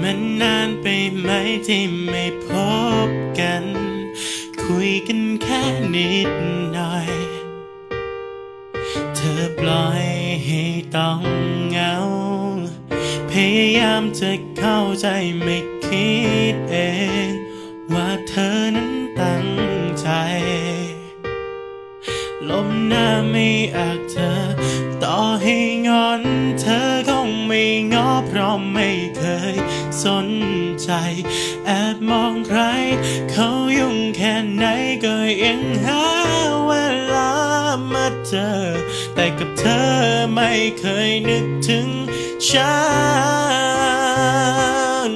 มันนานไปไหมที่ไม่พบกัน คุยกันแค่นิดหน่อย เธอปล่อยให้ต้องเหงา พยายามจะเข้าใจไม่คิดเอง ว่าเธอนั้นตั้งใจ ลมหน้าไม่อาจเธอ ต่อให้งอนเธอ ราะไม่เคยสนใจ แอบมองใคร เขายุ่งแค่ไหนก็ยังหาเวลามาเจอ แต่กับเธอไม่เคยนึกถึงฉัน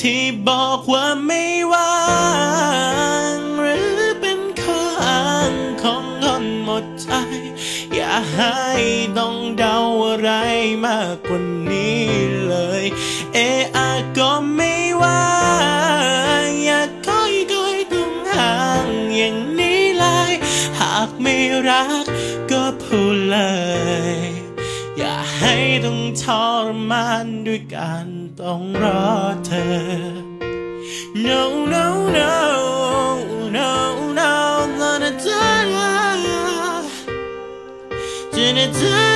ที่บอกว่าไม่ว่า อย่าให้ต้องเดาอะไรมากกว่านี้เลย เออะก็ไม่ว่า อย่าก้อยก้อยต้องห่างอย่างนี้เลย หากไม่รักก็พูดเลย อย่าให้ต้องทรมานด้วยการต้องรอเธอ no, turn it down